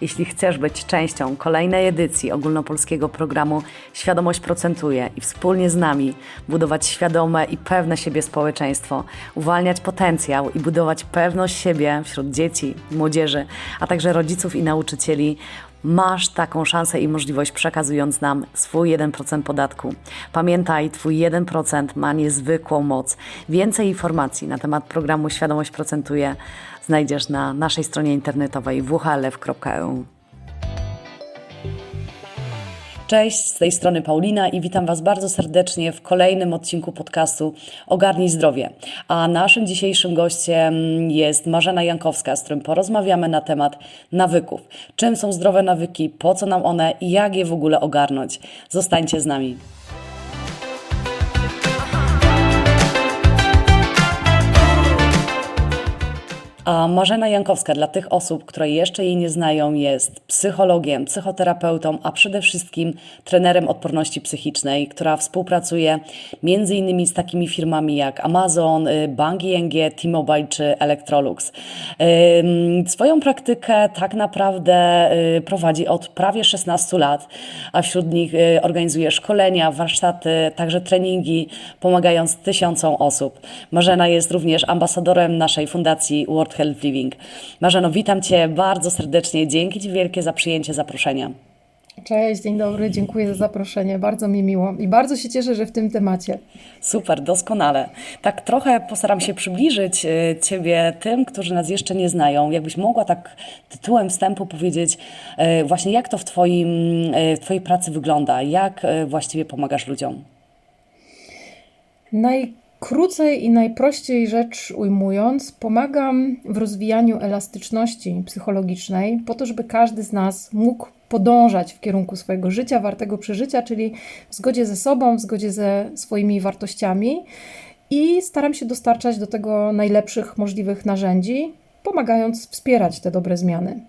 Jeśli chcesz być częścią kolejnej edycji ogólnopolskiego programu Świadomość Procentuje i wspólnie z nami budować świadome i pewne siebie społeczeństwo, uwalniać potencjał i budować pewność siebie wśród dzieci, młodzieży, a także rodziców i nauczycieli, Masz taką szansę i możliwość przekazując nam swój 1% podatku. Pamiętaj, Twój 1% ma niezwykłą moc. Więcej informacji na temat programu Świadomość Procentuje znajdziesz na naszej stronie internetowej whlf.eu. Cześć, z tej strony Paulina i witam Was bardzo serdecznie w kolejnym odcinku podcastu Ogarnij Zdrowie. A naszym dzisiejszym gościem jest Marzena Jankowska, z którym porozmawiamy na temat nawyków. Czym są zdrowe nawyki, po co nam one i jak je w ogóle ogarnąć. Zostańcie z nami. A Marzena Jankowska, dla tych osób, które jeszcze jej nie znają, jest psychologiem, psychoterapeutą, a przede wszystkim trenerem odporności psychicznej, która współpracuje między innymi z takimi firmami jak Amazon, y, Bank ING, T-Mobile czy Electrolux. Swoją praktykę tak naprawdę y, prowadzi od prawie 16 lat, a wśród nich y, organizuje szkolenia, warsztaty, także treningi, pomagając tysiącom osób. Marzena jest również ambasadorem naszej fundacji World Health Living. Marzeno, witam Cię bardzo serdecznie. Dzięki Ci wielkie za przyjęcie zaproszenia. Cześć, dzień dobry, dziękuję za zaproszenie. Bardzo mi miło i bardzo się cieszę, że w tym temacie. Super, doskonale. Tak trochę postaram się przybliżyć y, Ciebie tym, którzy nas jeszcze nie znają. Jakbyś mogła tak tytułem wstępu powiedzieć y, właśnie jak to w, twoim, y, w Twojej pracy wygląda, jak właściwie pomagasz ludziom? Najkrócej i najprościej rzecz ujmując, pomagam w rozwijaniu elastyczności psychologicznej, po to, żeby każdy z nas mógł podążać w kierunku swojego życia, wartego przeżycia, czyli w zgodzie ze sobą, w zgodzie ze swoimi wartościami. I staram się dostarczać do tego najlepszych możliwych narzędzi, pomagając wspierać te dobre zmiany.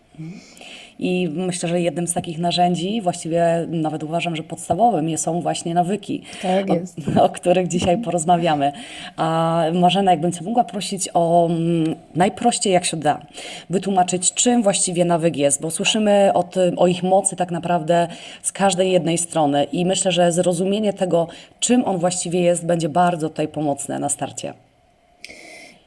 I myślę, że jednym z takich narzędzi, właściwie nawet uważam, że podstawowym są właśnie nawyki, Tak o, o których dzisiaj porozmawiamy. A Marzena, jakbym Cię mogła prosić o mm, najprościej jak się da, wytłumaczyć, czym właściwie nawyk jest, bo słyszymy o, tym, o ich mocy tak naprawdę z każdej jednej strony i myślę, że zrozumienie tego, czym on właściwie jest, będzie bardzo tutaj pomocne na starcie.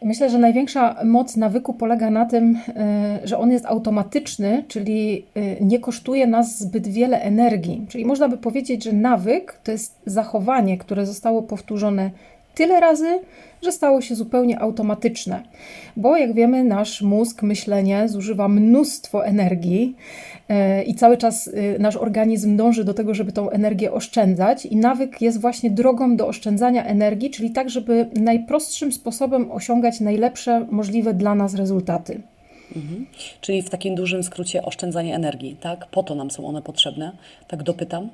Myślę, że największa moc nawyku polega na tym, e, że on jest automatyczny, czyli e, nie kosztuje nas zbyt wiele energii. Czyli można by powiedzieć, że nawyk to jest zachowanie, które zostało powtórzone tyle razy, że stało się zupełnie automatyczne. Bo jak wiemy, nasz mózg, myślenie zużywa mnóstwo energii e, i cały czas e, nasz organizm dąży do tego, żeby tą energię oszczędzać, i nawyk jest właśnie drogą do oszczędzania energii, czyli tak, żeby najprostszym sposobem osiągać najlepsze możliwe dla nas rezultaty. Czyli w takim dużym skrócie oszczędzanie energii, tak? Po to nam są one potrzebne, tak dopytam.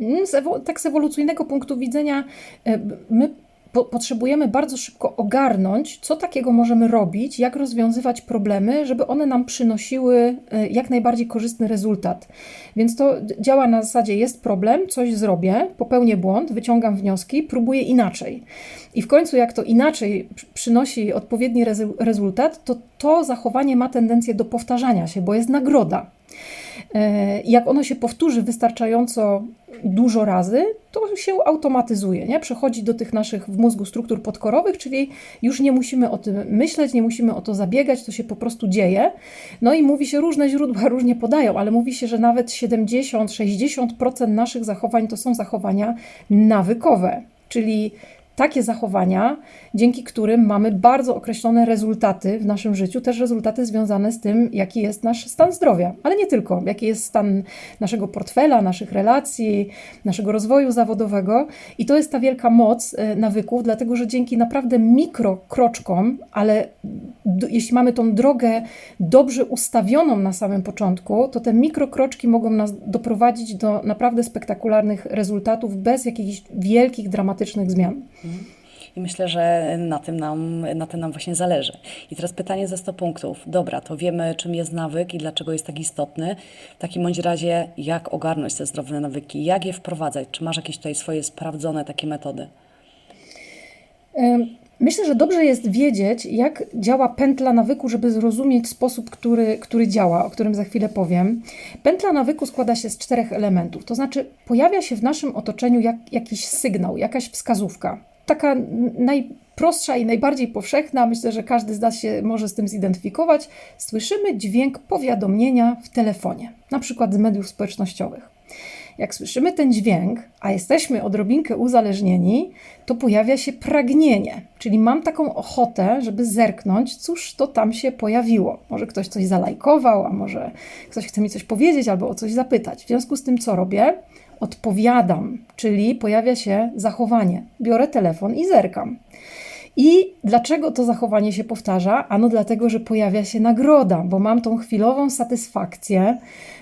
Mm, Z tak z ewolucyjnego punktu widzenia, e, my po, potrzebujemy bardzo szybko ogarnąć, co takiego możemy robić, jak rozwiązywać problemy, żeby one nam przynosiły e, jak najbardziej korzystny rezultat. Więc to działa na zasadzie: jest problem, coś zrobię, popełnię błąd, wyciągam wnioski, próbuję inaczej. I w końcu, jak to inaczej przy- przynosi odpowiedni rezu- rezultat, to to zachowanie ma tendencję do powtarzania się, bo jest nagroda. E, Jak ono się powtórzy wystarczająco dużo razy, to się automatyzuje, nie? przechodzi do tych naszych w mózgu struktur podkorowych, czyli już nie musimy o tym myśleć, nie musimy o to zabiegać, to się po prostu dzieje. No i mówi się, różne źródła różnie podają, ale mówi się, że nawet 70-60% naszych zachowań to są zachowania nawykowe, czyli takie zachowania, dzięki którym mamy bardzo określone rezultaty w naszym życiu, też rezultaty związane z tym, jaki jest nasz stan zdrowia, ale nie tylko, jaki jest stan naszego portfela, naszych relacji, naszego rozwoju zawodowego. I to jest ta wielka moc e, nawyków, dlatego że dzięki naprawdę mikrokroczkom, ale jeśli mamy tą drogę dobrze ustawioną na samym początku, to te mikrokroczki mogą nas doprowadzić do naprawdę spektakularnych rezultatów bez jakichś wielkich, dramatycznych zmian. I myślę, że na tym, nam, na tym nam właśnie zależy. I teraz pytanie ze 100 punktów. Dobra, to wiemy, czym jest nawyk i dlaczego jest tak istotny. W takim bądź razie, jak ogarnąć te zdrowe nawyki, jak je wprowadzać? Czy masz jakieś tutaj swoje sprawdzone takie metody? Myślę, że dobrze jest wiedzieć, jak działa pętla nawyku, żeby zrozumieć sposób, który, który działa, o którym za chwilę powiem. Pętla nawyku składa się z czterech elementów, to znaczy pojawia się w naszym otoczeniu jak, jakiś sygnał, jakaś wskazówka. Taka najprostsza i najbardziej powszechna, myślę, że każdy z nas się może z tym zidentyfikować. Słyszymy dźwięk powiadomienia w telefonie, na przykład z mediów społecznościowych. Jak słyszymy ten dźwięk, a jesteśmy odrobinkę uzależnieni, to pojawia się pragnienie, czyli mam taką ochotę, żeby zerknąć, cóż to tam się pojawiło. Może ktoś coś zalajkował, a może ktoś chce mi coś powiedzieć albo o coś zapytać. W związku z tym, co robię? Odpowiadam, czyli pojawia się zachowanie. Biorę telefon i zerkam. I dlaczego to zachowanie się powtarza? Ano dlatego, że pojawia się nagroda, bo mam tą chwilową satysfakcję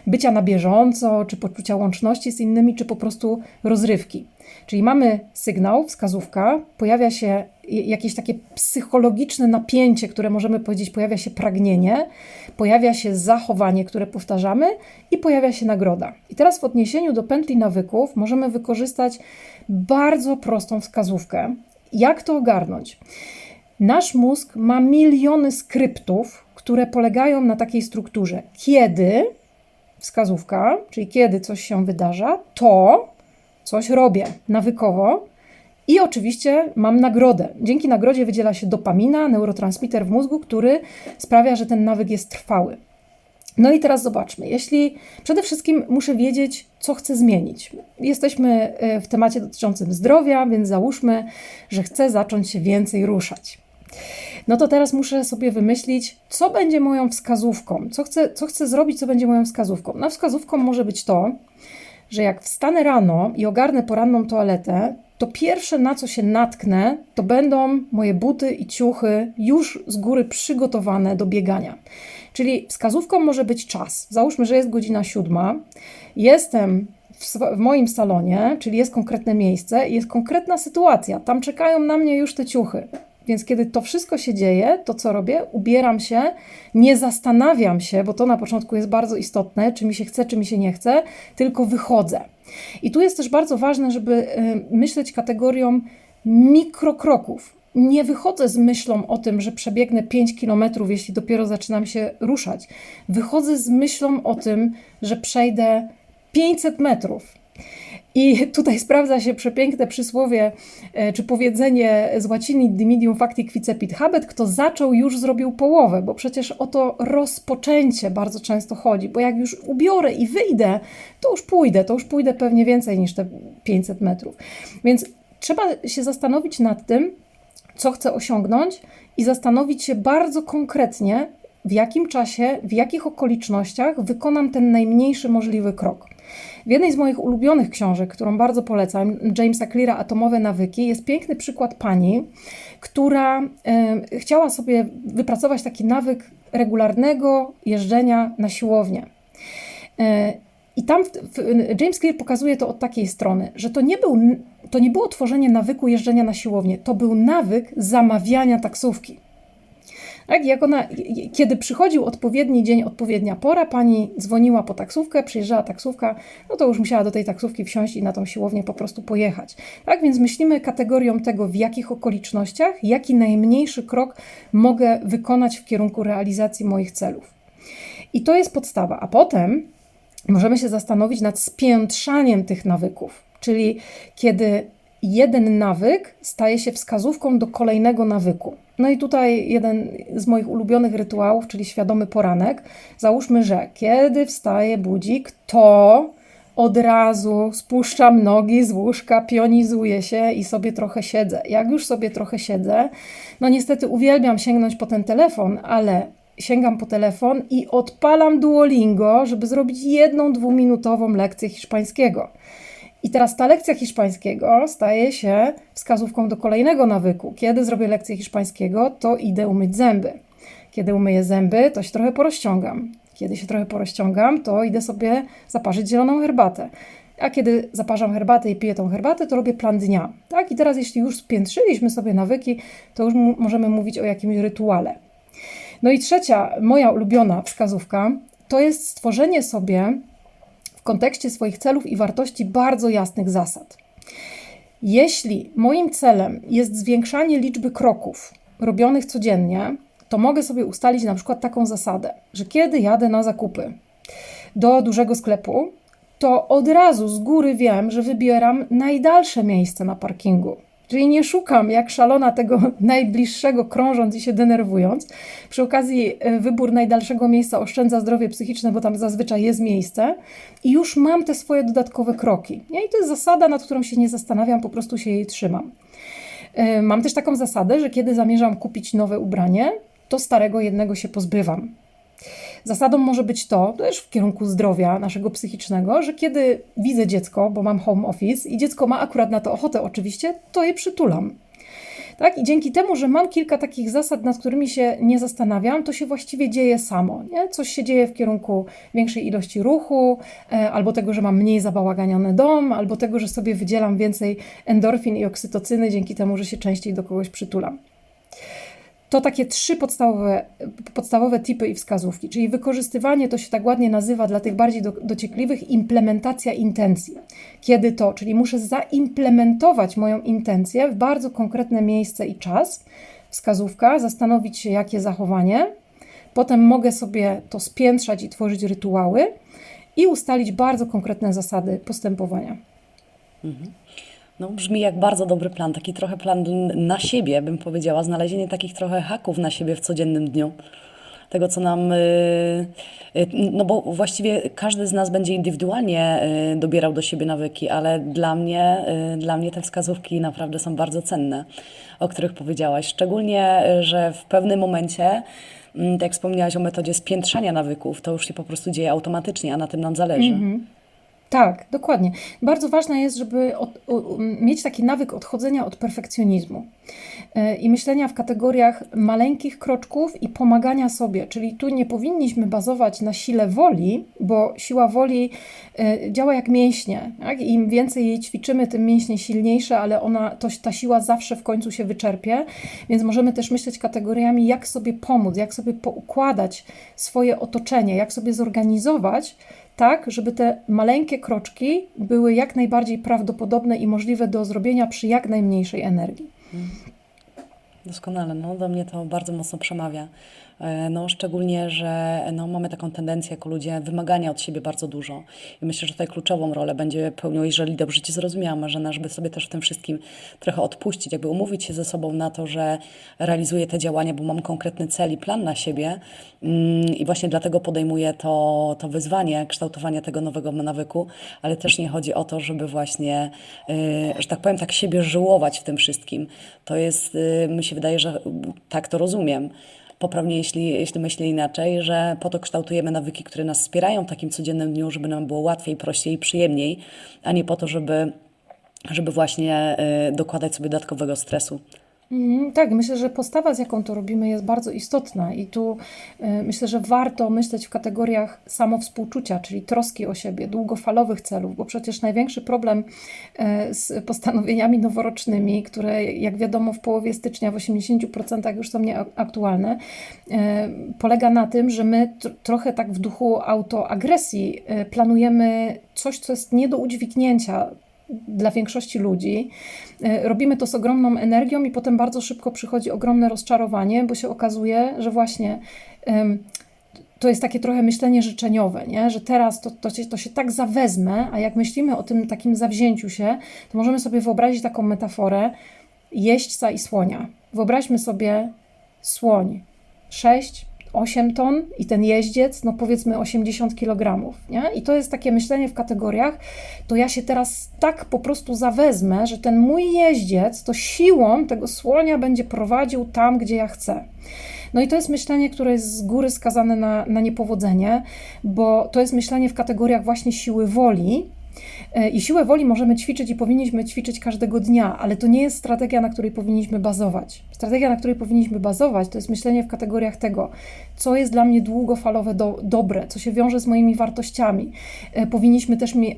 bycia na bieżąco, czy poczucia łączności z innymi, czy po prostu rozrywki. Czyli mamy sygnał, wskazówka, pojawia się jakieś takie psychologiczne napięcie, które możemy powiedzieć, pojawia się pragnienie, pojawia się zachowanie, które powtarzamy i pojawia się nagroda. I teraz w odniesieniu do pętli nawyków możemy wykorzystać bardzo prostą wskazówkę, jak to ogarnąć? Nasz mózg ma miliony skryptów, które polegają na takiej strukturze. Kiedy wskazówka, czyli kiedy coś się wydarza, to coś robię nawykowo i oczywiście mam nagrodę. Dzięki nagrodzie wydziela się dopamina, neurotransmiter w mózgu, który sprawia, że ten nawyk jest trwały. No i teraz zobaczmy. Jeśli przede wszystkim muszę wiedzieć, co chcę zmienić. Jesteśmy e, w temacie dotyczącym zdrowia, więc załóżmy, że chcę zacząć się więcej ruszać. No to teraz muszę sobie wymyślić, co będzie moją wskazówką, co chcę, co chcę zrobić, co będzie moją wskazówką. Na wskazówką może być to, że jak wstanę rano i ogarnę poranną toaletę, to pierwsze na co się natknę, to będą moje buty i ciuchy już z góry przygotowane do biegania. Czyli wskazówką może być czas. Załóżmy, że jest godzina siódma, jestem w, moim salonie, czyli jest konkretne miejsce jest konkretna sytuacja. Tam czekają na mnie już te ciuchy. Więc kiedy to wszystko się dzieje, to co robię? Ubieram się, nie zastanawiam się, bo to na początku jest bardzo istotne, czy mi się chce, czy mi się nie chce, tylko wychodzę. I tu jest też bardzo ważne, żeby y, myśleć kategorią mikrokroków. Nie wychodzę z myślą o tym, że przebiegnę 5 kilometrów, jeśli dopiero zaczynam się ruszać. Wychodzę z myślą o tym, że przejdę 500 metrów. I tutaj sprawdza się przepiękne przysłowie e, czy powiedzenie z łaciny dimidium facti quicepit habet, kto zaczął już zrobił połowę, bo przecież o to rozpoczęcie bardzo często chodzi, bo jak już ubiorę i wyjdę, to już pójdę, to już pójdę pewnie więcej niż te 500 metrów. Więc trzeba się zastanowić nad tym, co chcę osiągnąć i zastanowić się bardzo konkretnie, w jakim czasie, w jakich okolicznościach wykonam ten najmniejszy możliwy krok. W jednej z moich ulubionych książek, którą bardzo polecam, Jamesa Cleara Atomowe nawyki, jest piękny przykład pani, która y, chciała sobie wypracować taki nawyk regularnego jeżdżenia na siłownię. Y, i tam James Clear pokazuje to od takiej strony, że to nie, był, to nie było tworzenie nawyku jeżdżenia na siłownię, to był nawyk zamawiania taksówki. Tak, jak ona, kiedy przychodził odpowiedni dzień, odpowiednia pora, pani dzwoniła po taksówkę, przyjeżdżała taksówka, no to już musiała do tej taksówki wsiąść i na tą siłownię po prostu pojechać. Tak więc myślimy kategorią tego, w jakich okolicznościach, jaki najmniejszy krok mogę wykonać w kierunku realizacji moich celów. I to jest podstawa. A potem możemy się zastanowić nad spiętrzaniem tych nawyków, czyli kiedy jeden nawyk staje się wskazówką do kolejnego nawyku. No i tutaj jeden z moich ulubionych rytuałów, czyli świadomy poranek. Załóżmy, że kiedy wstaje budzik, to od razu spuszczam nogi z łóżka, pionizuję się i sobie trochę siedzę. Jak już sobie trochę siedzę, no niestety uwielbiam sięgnąć po ten telefon, ale sięgam po telefon i odpalam Duolingo, żeby zrobić jedną dwuminutową lekcję hiszpańskiego. I teraz ta lekcja hiszpańskiego staje się wskazówką do kolejnego nawyku. Kiedy zrobię lekcję hiszpańskiego, to idę umyć zęby. Kiedy umyję zęby, to się trochę porozciągam. Kiedy się trochę porozciągam, to idę sobie zaparzyć zieloną herbatę. A kiedy zaparzam herbatę i piję tą herbatę, to robię plan dnia. Tak? I teraz, jeśli już spiętrzyliśmy sobie nawyki, to już możemy mówić o jakimś rytuale. No i trzecia, moja ulubiona wskazówka, to jest stworzenie sobie kontekście swoich celów i wartości bardzo jasnych zasad. Jeśli moim celem jest zwiększanie liczby kroków robionych codziennie, to mogę sobie ustalić na przykład taką zasadę, że kiedy jadę na zakupy do dużego sklepu, to od razu z góry wiem, że wybieram najdalsze miejsce na parkingu. Czyli nie szukam jak szalona tego najbliższego, krążąc i się denerwując. Przy okazji e, wybór najdalszego miejsca oszczędza zdrowie psychiczne, bo tam zazwyczaj jest miejsce i już mam te swoje dodatkowe kroki. Nie? I to jest zasada, nad którą się nie zastanawiam, po prostu się jej trzymam. E, Mam też taką zasadę, że kiedy zamierzam kupić nowe ubranie, to starego jednego się pozbywam. Zasadą może być to, też w kierunku zdrowia naszego psychicznego, że kiedy widzę dziecko, bo mam home office i dziecko ma akurat na to ochotę oczywiście, to je przytulam. Tak? I dzięki temu, że mam kilka takich zasad, nad którymi się nie zastanawiam, to się właściwie dzieje samo. Nie? Coś się dzieje w kierunku większej ilości ruchu, e, albo tego, że mam mniej zabałaganiony dom, albo tego, że sobie wydzielam więcej endorfin i oksytocyny dzięki temu, że się częściej do kogoś przytulam. To takie trzy podstawowe, podstawowe i wskazówki, czyli wykorzystywanie, to się tak ładnie nazywa dla tych bardziej do, dociekliwych, implementacja intencji. Kiedy to, czyli muszę zaimplementować moją intencję w bardzo konkretne miejsce i czas, wskazówka, zastanowić się, jakie zachowanie, potem mogę sobie to spiętrzać i tworzyć rytuały i ustalić bardzo konkretne zasady postępowania. No, brzmi jak bardzo dobry plan, taki trochę plan na siebie, bym powiedziała, znalezienie takich trochę haków na siebie w codziennym dniu. Tego, co nam. y, y, No bo właściwie każdy z nas będzie indywidualnie y, dobierał do siebie nawyki, ale dla mnie, dla mnie te wskazówki naprawdę są bardzo cenne, o których powiedziałaś. Szczególnie, że w pewnym momencie, mm, tak jak wspomniałaś o metodzie spiętrzania nawyków, to już się po prostu dzieje automatycznie, a na tym nam zależy. Tak, dokładnie. Bardzo ważne jest, żeby od, u, mieć taki nawyk odchodzenia od perfekcjonizmu e, i myślenia w kategoriach maleńkich kroczków i pomagania sobie. Czyli tu nie powinniśmy bazować na sile woli, bo siła woli e, działa jak mięśnie. Tak? Im więcej jej ćwiczymy, tym mięśnie silniejsze, ale ona, to, ta siła zawsze w końcu się wyczerpie. Więc możemy też myśleć kategoriami, jak sobie pomóc, jak sobie poukładać swoje otoczenie, jak sobie zorganizować tak, żeby te maleńkie kroczki były jak najbardziej prawdopodobne i możliwe do zrobienia przy jak najmniejszej energii. Doskonale, no do mnie to bardzo mocno przemawia. E, No, szczególnie, że no, mamy taką tendencję jako ludzie wymagania od siebie bardzo dużo. I myślę, że tutaj kluczową rolę będzie pełnił, jeżeli dobrze Cię zrozumiałam, Marzena, żeby sobie też w tym wszystkim trochę odpuścić, jakby umówić się ze sobą na to, że realizuję te działania, bo mam konkretny cel i plan na siebie Mm, i właśnie dlatego podejmuję to, to wyzwanie kształtowania tego nowego nawyku, ale też nie chodzi o to, żeby właśnie, y, że tak powiem, tak siebie żyłować w tym wszystkim. To jest, y, mi się wydaje, że tak to rozumiem. Poprawnie, jeśli, jeśli myślę inaczej, że po to kształtujemy nawyki, które nas wspierają w takim codziennym dniu, żeby nam było łatwiej, prościej i przyjemniej, a nie po to, żeby, żeby właśnie y, dokładać sobie dodatkowego stresu. Mhm, tak, myślę, że postawa, z jaką to robimy, jest bardzo istotna i tu y, myślę, że warto myśleć w kategoriach samowspółczucia, czyli troski o siebie, długofalowych celów, bo przecież największy problem y, z postanowieniami noworocznymi, które jak wiadomo w połowie stycznia w 80% już są nieaktualne, y, polega na tym, że my tr- trochę tak w duchu autoagresji y, planujemy coś, co jest nie do udźwignięcia dla większości ludzi. E, Robimy to z ogromną energią i potem bardzo szybko przychodzi ogromne rozczarowanie, bo się okazuje, że właśnie to jest takie trochę myślenie życzeniowe, nie? że teraz to, to, się, to się tak zawezmę, a jak myślimy o tym takim zawzięciu się, to możemy sobie wyobrazić taką metaforę jeźdźca i słonia. Wyobraźmy sobie słoń 6, 8 ton i ten jeździec, no powiedzmy 80 kg, nie? I to jest takie myślenie w kategoriach, to ja się teraz tak po prostu zawezmę, że ten mój jeździec to siłą tego słonia będzie prowadził tam, gdzie ja chcę. No i to jest myślenie, które jest z góry skazane na, na niepowodzenie, bo to jest myślenie w kategoriach właśnie siły woli, I siłę woli możemy ćwiczyć i powinniśmy ćwiczyć każdego dnia, ale to nie jest strategia, na której powinniśmy bazować. Strategia, na której powinniśmy bazować, to jest myślenie w kategoriach tego, co jest dla mnie długofalowe do, dobre, co się wiąże z moimi wartościami. E, Powinniśmy też mi,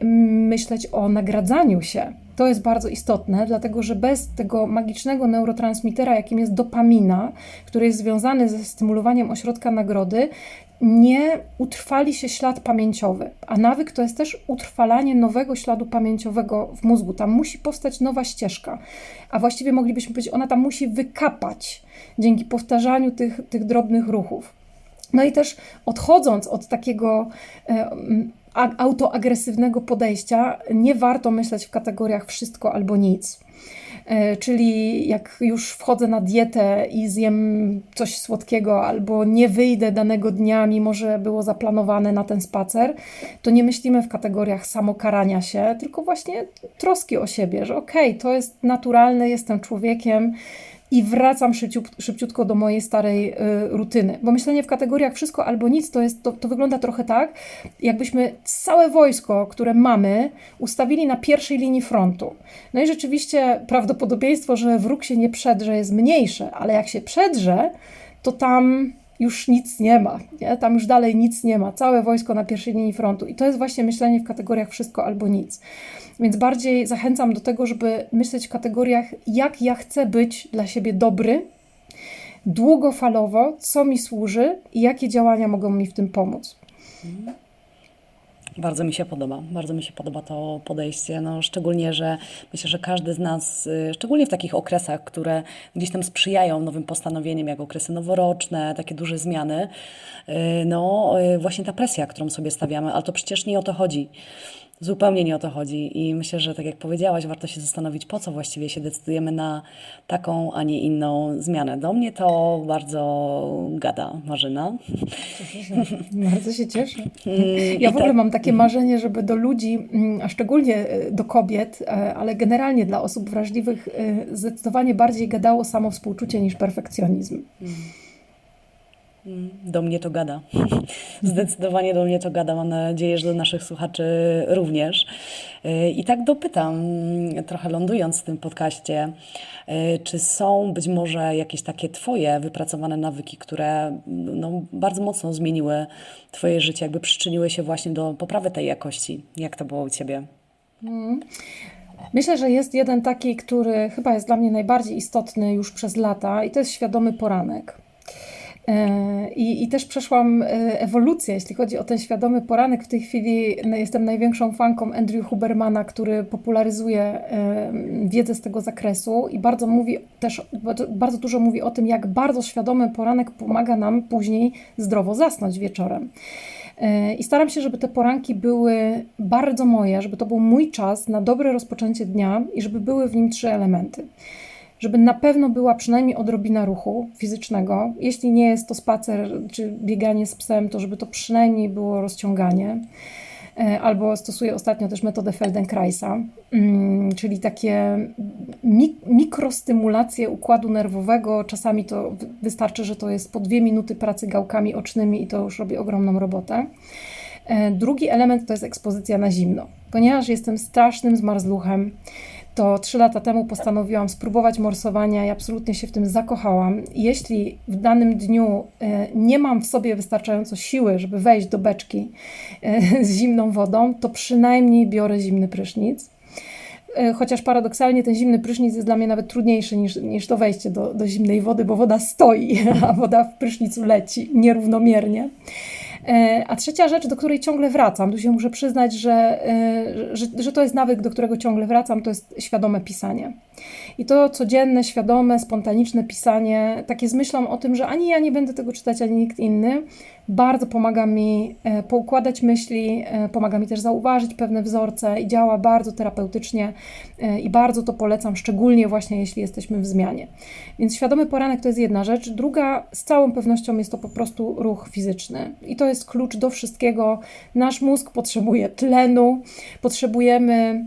myśleć o nagradzaniu się. To jest bardzo istotne, dlatego że bez tego magicznego neurotransmitera, jakim jest dopamina, który jest związany ze stymulowaniem ośrodka nagrody, nie utrwali się ślad pamięciowy. A nawyk to jest też utrwalanie nowego śladu pamięciowego w mózgu. Tam musi powstać nowa ścieżka. A właściwie moglibyśmy powiedzieć, ona tam musi wykapać dzięki powtarzaniu tych, tych drobnych ruchów. No i też odchodząc od takiego e, a- autoagresywnego podejścia, nie warto myśleć w kategoriach wszystko albo nic. E, Czyli jak już wchodzę na dietę i zjem coś słodkiego, albo nie wyjdę danego dnia, mimo że było zaplanowane na ten spacer, to nie myślimy w kategoriach samokarania się, tylko właśnie troski o siebie, że okej, to jest naturalne, jestem człowiekiem i wracam szybciut, szybciutko do mojej starej y, rutyny. Bo myślenie w kategoriach wszystko albo nic to, jest, to, to wygląda trochę tak, jakbyśmy całe wojsko, które mamy, ustawili na pierwszej linii frontu. No i rzeczywiście prawdopodobieństwo, że wróg się nie przedrze, jest mniejsze, ale jak się przedrze, to tam już nic nie ma. Nie? Tam już dalej nic nie ma. Całe wojsko na pierwszej linii frontu. I to jest właśnie myślenie w kategoriach wszystko albo nic. Więc bardziej zachęcam do tego, żeby myśleć w kategoriach, jak ja chcę być dla siebie dobry, długofalowo, co mi służy i jakie działania mogą mi w tym pomóc. Bardzo mi się podoba, bardzo mi się podoba to podejście, no szczególnie, że myślę, że każdy z nas, y, szczególnie w takich okresach, które gdzieś tam sprzyjają nowym postanowieniom, jak okresy noworoczne, takie duże zmiany, y, no y, właśnie ta presja, którą sobie stawiamy, ale to przecież nie o to chodzi. Zupełnie nie o to chodzi i myślę, że tak jak powiedziałaś, warto się zastanowić, po co właściwie się decydujemy na taką, a nie inną zmianę. Do mnie to bardzo gada Marzyna. Bardzo się cieszę. Mm, Ja w ogóle tak- mam takie marzenie, żeby do ludzi, mm, a szczególnie e, do kobiet, e, ale generalnie dla osób wrażliwych, e, zdecydowanie bardziej gadało samo współczucie niż perfekcjonizm. Mm, Do mnie to gada. Zdecydowanie do mnie to gada. Mam nadzieję, że do naszych słuchaczy również. Yy, I tak dopytam, mm, trochę lądując w tym podcaście, yy, czy są być może jakieś takie Twoje wypracowane nawyki, które mm, no, bardzo mocno zmieniły Twoje życie, jakby przyczyniły się właśnie do poprawy tej jakości? Jak to było u Ciebie? Myślę, że jest jeden taki, który chyba jest dla mnie najbardziej istotny już przez lata, i to jest świadomy poranek. E, I, I też przeszłam e, ewolucję, jeśli chodzi o ten świadomy poranek. W tej chwili no, jestem największą fanką Andrew Hubermana, który popularyzuje wiedzę z tego zakresu i bardzo mówi też, bardzo dużo mówi o tym, jak bardzo świadomy poranek pomaga nam później zdrowo zasnąć wieczorem. E, I staram się, żeby te poranki były bardzo moje, żeby to był mój czas na dobre rozpoczęcie dnia i żeby były w nim trzy elementy. Żeby na pewno była przynajmniej odrobina ruchu fizycznego. Jeśli nie jest to spacer czy bieganie z psem, to żeby to przynajmniej było rozciąganie. E, Albo stosuję ostatnio też metodę Feldenkraisa, mm, czyli takie mi- mikrostymulacje układu nerwowego. Czasami to wy- wystarczy, że to jest po dwie minuty pracy gałkami ocznymi i to już robi ogromną robotę. E, Drugi element to jest ekspozycja na zimno. Ponieważ jestem strasznym zmarzluchem, to trzy lata temu postanowiłam spróbować morsowania i absolutnie się w tym zakochałam. Jeśli w danym dniu e, nie mam w sobie wystarczająco siły, żeby wejść do beczki e, z zimną wodą, to przynajmniej biorę zimny prysznic. E, Chociaż paradoksalnie ten zimny prysznic jest dla mnie nawet trudniejszy niż, niż to wejście do, do zimnej wody, bo woda stoi, a woda w prysznicu leci nierównomiernie. E, A trzecia rzecz, do której ciągle wracam, tu się muszę przyznać, że, e, że, że to jest nawyk, do którego ciągle wracam, to jest świadome pisanie. I to codzienne, świadome, spontaniczne pisanie, takie z myślą o tym, że ani ja nie będę tego czytać, ani nikt inny, bardzo pomaga mi e, poukładać myśli, e, pomaga mi też zauważyć pewne wzorce i działa bardzo terapeutycznie e, i bardzo to polecam, szczególnie właśnie jeśli jesteśmy w zmianie. Więc świadomy poranek to jest jedna rzecz. Druga, z całą pewnością jest to po prostu ruch fizyczny. I to jest klucz do wszystkiego. Nasz mózg potrzebuje tlenu, potrzebujemy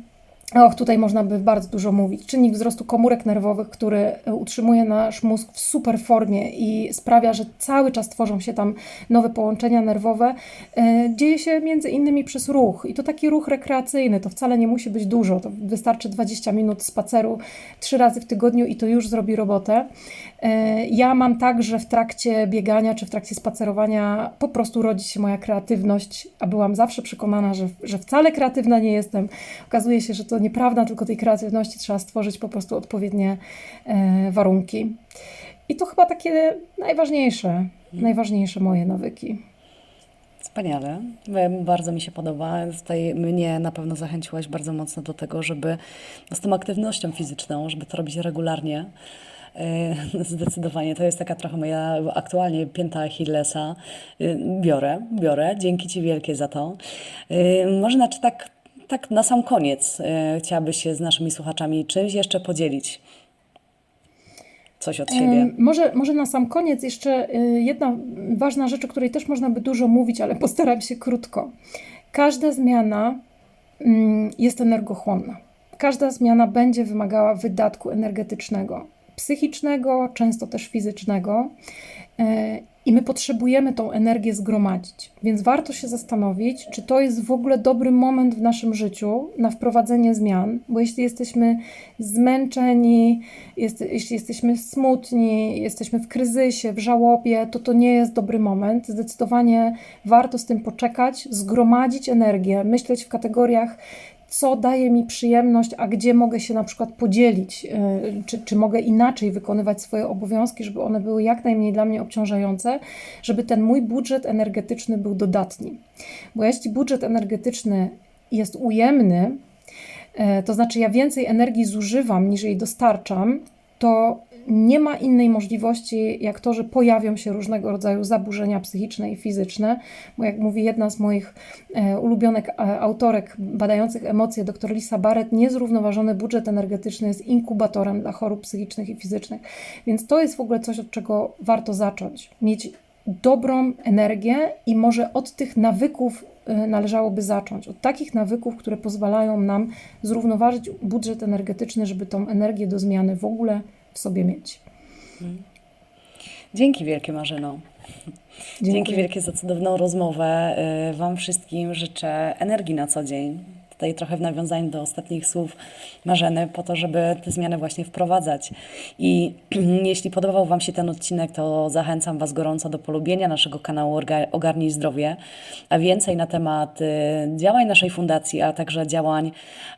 Och, tutaj można by bardzo dużo mówić. Czynnik wzrostu komórek nerwowych, który e, utrzymuje nasz mózg w super formie i sprawia, że cały czas tworzą się tam nowe połączenia nerwowe, e, dzieje się między innymi przez ruch. I to taki ruch rekreacyjny, to wcale nie musi być dużo. To wystarczy 20 minut spaceru trzy razy w tygodniu i to już zrobi robotę. E, Ja mam tak, że w trakcie biegania czy w trakcie spacerowania po prostu rodzi się moja kreatywność, a byłam zawsze przekonana, że, że wcale kreatywna nie jestem. Okazuje się, że to nieprawda, tylko tej kreatywności trzeba stworzyć po prostu odpowiednie e, warunki. I to chyba takie najważniejsze, najważniejsze moje nawyki. Wspaniale. Bardzo mi się podoba. Tutaj mnie na pewno zachęciłaś bardzo mocno do tego, żeby no, z tą aktywnością fizyczną, żeby to robić regularnie. E, Zdecydowanie to jest taka trochę moja aktualnie pięta Achillesa. E, Biorę, biorę. Dzięki Ci wielkie za to. E, Może znaczy tak, tak na sam koniec chciałabyś się z naszymi słuchaczami czymś jeszcze podzielić? Coś od siebie. Może, może na sam koniec jeszcze jedna ważna rzecz, o której też można by dużo mówić, ale postaram się krótko. Każda zmiana mm, jest energochłonna. Każda zmiana będzie wymagała wydatku energetycznego, psychicznego, często też fizycznego. E, I my potrzebujemy tą energię zgromadzić, więc warto się zastanowić, czy to jest w ogóle dobry moment w naszym życiu na wprowadzenie zmian, bo jeśli jesteśmy zmęczeni, jest, jeśli jesteśmy smutni, jesteśmy w kryzysie, w żałobie, to to nie jest dobry moment. Zdecydowanie warto z tym poczekać, zgromadzić energię, myśleć w kategoriach co daje mi przyjemność, a gdzie mogę się na przykład podzielić, yy, czy, czy mogę inaczej wykonywać swoje obowiązki, żeby one były jak najmniej dla mnie obciążające, żeby ten mój budżet energetyczny był dodatni. Bo jeśli budżet energetyczny jest ujemny, yy, to znaczy ja więcej energii zużywam niż jej dostarczam, to nie ma innej możliwości, jak to, że pojawią się różnego rodzaju zaburzenia psychiczne i fizyczne, bo jak mówi jedna z moich e, ulubionych e, autorek badających emocje, dr Lisa Barrett, niezrównoważony budżet energetyczny jest inkubatorem dla chorób psychicznych i fizycznych. Więc to jest w ogóle coś, od czego warto zacząć. Mieć dobrą energię i może od tych nawyków e, należałoby zacząć. Od takich nawyków, które pozwalają nam zrównoważyć budżet energetyczny, żeby tą energię do zmiany w ogóle w sobie mieć. Dzięki wielkie Marzeno. Dzięki Dziękuję. wielkie za cudowną rozmowę. Y, Wam wszystkim życzę energii na co dzień. Tutaj trochę w nawiązaniu do ostatnich słów Marzeny, po to, żeby te zmiany właśnie wprowadzać. I jeśli podobał Wam się ten odcinek, to zachęcam Was gorąco do polubienia naszego kanału Ogarnij Zdrowie, a więcej na temat y, działań naszej fundacji, a także działań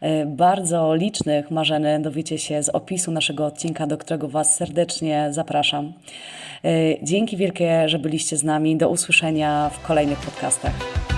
y, bardzo licznych Marzeny dowiecie się z opisu naszego odcinka, do którego Was serdecznie zapraszam. Y, Dzięki wielkie, że byliście z nami. Do usłyszenia w kolejnych podcastach.